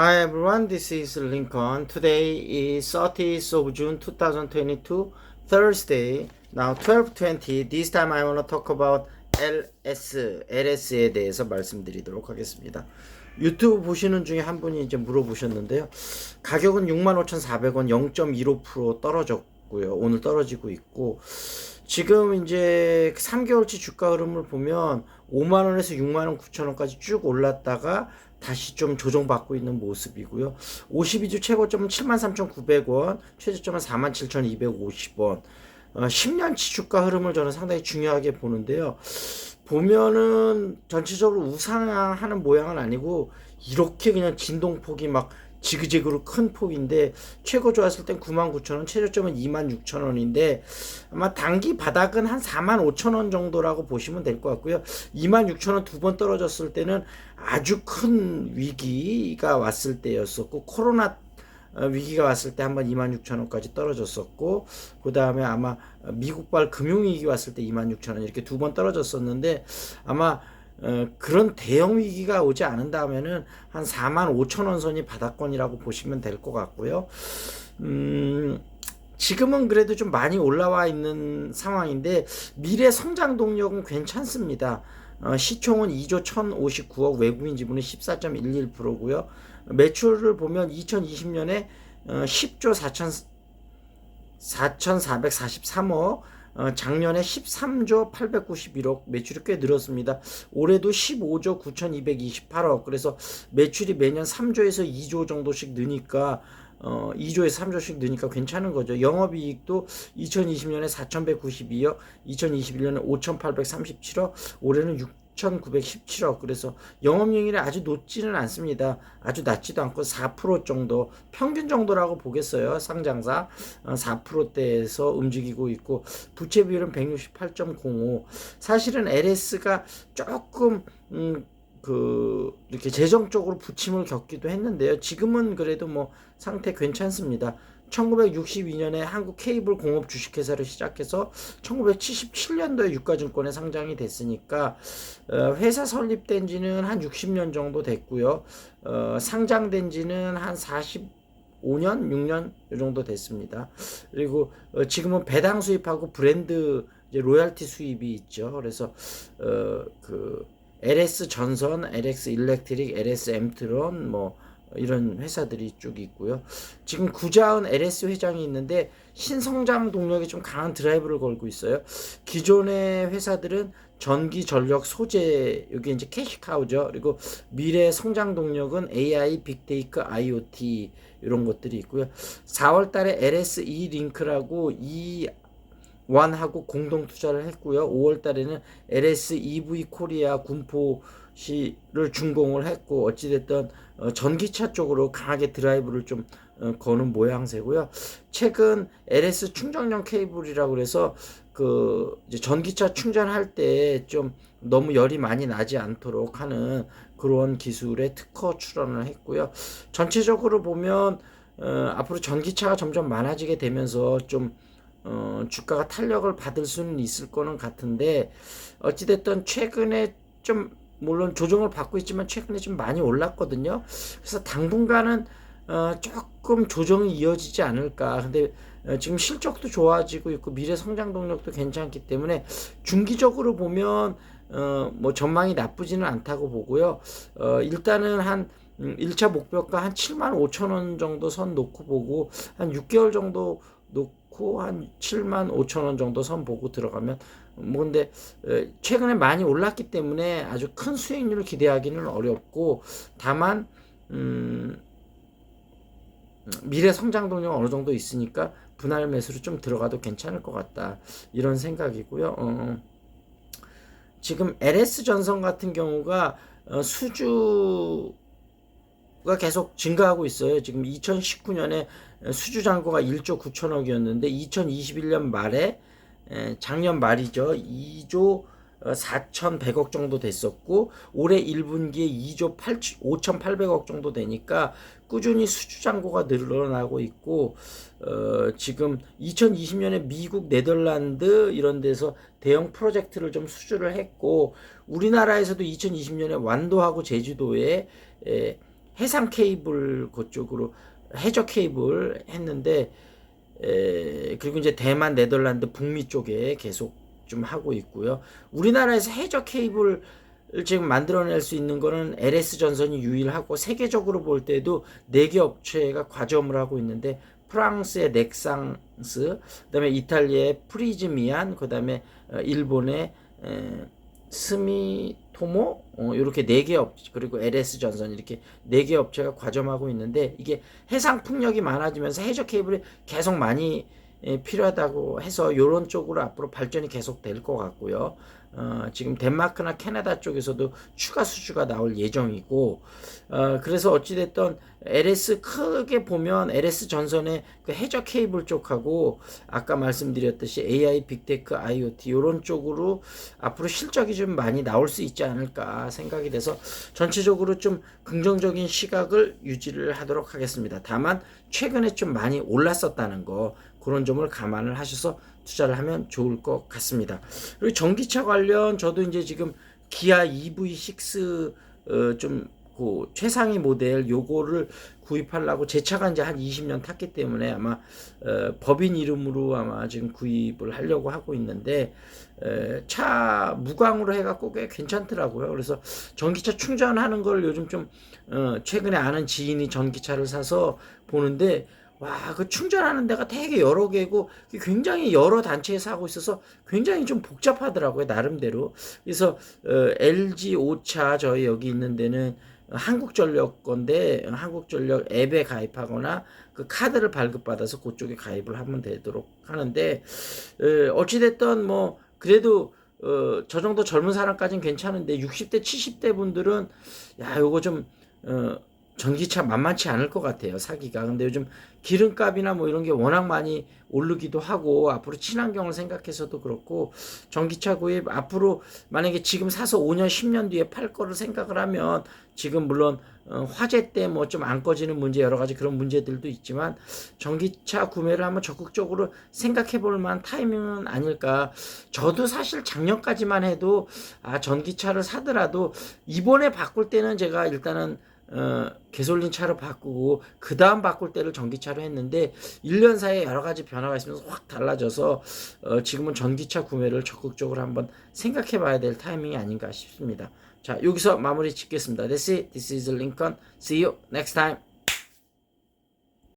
Hi everyone, this is Lincoln. Today is 30th of June 2022, Thursday. Now 12:20. This time I want to talk about LS, LS에 대해서 말씀드리도록 하겠습니다. 유튜브 보시는 중에 한 분이 이제 물어보셨는데요. 가격은 65,400원 0.15% 떨어졌고요. 오늘 떨어지고 있고 지금 이제 3개월치 주가 흐름을 보면 5만 원에서 6만 원 9천 원까지 쭉 올랐다가 다시 좀 조정받고 있는 모습이고요. 52주 최고점은 73,900원, 최저점은 47,250원. 어, 10년치 주가 흐름을 저는 상당히 중요하게 보는데요. 보면은 전체적으로 우상하는 모양은 아니고 이렇게 그냥 진동폭이 막 지그재그로 큰 폭인데 최고 좋았을 땐 99,000원, 최저점은 26,000원인데 아마 단기 바닥은 한 45,000원 정도라고 보시면 될 것 같고요. 26,000원 두 번 떨어졌을 때는 아주 큰 위기가 왔을 때였었고 코로나 어, 위기가 왔을 때 한번 26,000원까지 떨어졌었고 그 다음에 아마 미국발 금융위기 왔을 때 26,000원 이렇게 두 번 떨어졌었는데 아마 어, 그런 대형 위기가 오지 다음에는 한 4만 5천 원 선이 바닥권이라고 보시면 될 것 같고요. 음, 지금은 그래도 좀 많이 올라와 있는 상황인데 미래 성장 동력은 괜찮습니다. 어, 시총은 2조 1,059억, 외국인 지분은 14.11%고요. 매출을 보면 2020년에 어, 10조 4천 4,443억, 어, 작년에 13조 891억 매출이 꽤 늘었습니다. 올해도 15조 9,228억. 그래서 매출이 매년 3조에서 2조 정도씩 느니까 어, 2조에서 3조씩 느니까 괜찮은 거죠. 영업이익도 2020년에 4,192억, 2021년에 5,837억, 올해는 6,917억. 그래서 영업이익률이 아주 높지는 않습니다. 아주 낮지도 않고 4% 정도, 평균 정도라고 보겠어요. 상장사 어, 4%대에서 움직이고 있고 부채 비율은 168.05. 사실은 LS가 조금 음, 그 이렇게 재정적으로 부침을 겪기도 했는데요. 지금은 그래도 뭐 상태 괜찮습니다. 1962년에 한국 케이블 공업 주식회사를 시작해서 1977년도에 유가증권에 상장이 됐으니까 어, 회사 설립된 지는 한 60년 정도 됐고요. 어, 상장된 지는 한 40, 5년, 6년 이 정도 됐습니다. 그리고 어, 지금은 배당 수입하고 브랜드 이제 로얄티 수입이 있죠. 그래서 어 그 LS 전선, LX 일렉트릭, LS 엠트론 뭐 이런 회사들이 쭉 있고요. 지금 구자은 LS 회장이 있는데 신성장 동력이 좀 강한 드라이브를 걸고 있어요. 기존의 회사들은 전기, 전력, 소재 여기 이제 캐시카우죠. 그리고 미래 성장 동력은 AI, 빅데이터, IoT 이런 것들이 있고요. 4월 달에 LSE 링크라고 이 완하고 공동 투자를 했고요. 5월 달에는 LS EV 코리아 군포 시를 준공을 했고 어찌됐든 어, 전기차 쪽으로 강하게 드라이브를 좀 어, 거는 모양새고요. 최근 LS 충전용 케이블이라고 그래서 그 전기차 충전할 때 좀 너무 열이 많이 나지 않도록 하는 그런 기술의 특허 출원을 했고요. 전체적으로 보면 어, 앞으로 전기차가 점점 많아지게 되면서 좀 어, 주가가 탄력을 받을 수는 있을 거는 같은데 어찌됐든 최근에 좀 물론 조정을 받고 있지만 최근에 좀 많이 올랐거든요. 그래서 당분간은 어, 조금 조정이 이어지지 않을까. 근데 어, 지금 실적도 좋아지고 있고 미래 성장 동력도 괜찮기 때문에 중기적으로 보면 어, 뭐 전망이 나쁘지는 않다고 보고요. 어, 일단은 한 음, 1차 목표가 한 7만 5천 원 정도 선 놓고 보고 한 6개월 정도 놓고 한 7만 5천 원 정도 선 보고 들어가면 뭐 근데 최근에 많이 올랐기 때문에 아주 큰 수익률을 기대하기는 어렵고 다만 음 미래 성장 동력 어느 정도 있으니까 분할 매수로 좀 들어가도 괜찮을 것 같다 이런 생각이고요. 어, 지금 LS 전선 같은 경우가 어, 수주 가 계속 증가하고 있어요. 지금 2019년에 수주 잔고가 1조 9천억이었는데 2021년 말에 작년 말이죠. 2조 4,100억 정도 됐었고 올해 1분기에 2조 8, 5,800억 정도 되니까 꾸준히 수주 잔고가 늘어나고 있고 어, 지금 2020년에 미국, 네덜란드 이런 데서 대형 프로젝트를 좀 수주를 했고 우리나라에서도 2020년에 완도하고 제주도에 에, 해상 케이블 그쪽으로 해저 케이블 했는데 에, 그리고 이제 대만, 네덜란드, 북미 쪽에 계속 좀 하고 있고요. 우리나라에서 해저 케이블 을 지금 만들어낼 수 있는 거는 LS 전선이 유일하고 세계적으로 볼 때도 네 개 업체가 과점을 하고 있는데 프랑스의 넥상스, 그다음에 이탈리아의 프리즈미안, 그다음에 어, 일본의 에, 스미토모? 어, 이렇게 네 개 업체 그리고 LS 전선 이렇게 네 개 업체가 과점하고 있는데 이게 해상 풍력이 많아지면서 해저 케이블이 계속 많이 에, 필요하다고 해서 이런 쪽으로 앞으로 발전이 계속 될 것 같고요. 어, 지금 덴마크나 캐나다 쪽에서도 추가 수주가 나올 예정이고, 어, 그래서 어찌됐든 LS 크게 보면 LS 전선의 그 해저 케이블 쪽하고 아까 말씀드렸듯이 AI, 빅테크, IoT 이런 쪽으로 앞으로 실적이 좀 많이 나올 수 있지 않을까 생각이 돼서 전체적으로 좀 긍정적인 시각을 유지를 하도록 하겠습니다. 다만 최근에 좀 많이 올랐었다는 거 그런 점을 감안을 하셔서 투자를 하면 좋을 것 같습니다. 그리고 전기차 관련 저도 이제 지금 기아 EV6 어, 좀 그 최상위 모델 요거를 구입하려고 제 차가 이제 한 20년 탔기 때문에 아마 어, 법인 이름으로 아마 지금 구입을 하려고 하고 있는데 에, 차 무광으로 해갖고 꽤 괜찮더라고요. 그래서 전기차 충전하는 걸 요즘 좀 어, 최근에 아는 지인이 전기차를 사서 보는데 와, 그 충전하는 데가 되게 여러 개고 굉장히 여러 단체에서 하고 있어서 굉장히 좀 복잡하더라고요, 나름대로. 그래서 어, LG 5차 저희 여기 있는 데는 한국전력 건데 한국전력 앱에 가입하거나 그 카드를 발급받아서 그쪽에 가입을 하면 되도록 하는데 어, 어찌됐든 뭐 그래도 어, 저 정도 젊은 사람까지는 괜찮은데 60대 70대 분들은 야 요거 좀 어, 전기차 만만치 않을 것 같아요 사기가. 근데 요즘 기름값이나 뭐 이런 게 워낙 많이 오르기도 하고 앞으로 친환경을 생각해서도 그렇고 전기차 구입 앞으로 만약에 지금 사서 5년 10년 뒤에 팔 거를 생각을 하면 지금 물론 어, 화재 때 뭐 좀 안 꺼지는 문제 여러 가지 그런 문제들도 있지만 전기차 구매를 한번 적극적으로 생각해 볼 만한 타이밍은 아닐까. 저도 사실 작년까지만 해도 아 전기차를 사더라도 이번에 바꿀 때는 제가 일단은 어, 개솔린 차로 바꾸고 그 다음 바꿀 때를 전기차로 했는데 1년 사이에 여러 가지 변화가 있으면서 확 달라져서 어, 지금은 전기차 구매를 적극적으로 한번 생각해 봐야 될 타이밍이 아닌가 싶습니다. 자 여기서 마무리 짓겠습니다. This is, this is Lincoln. See you next time.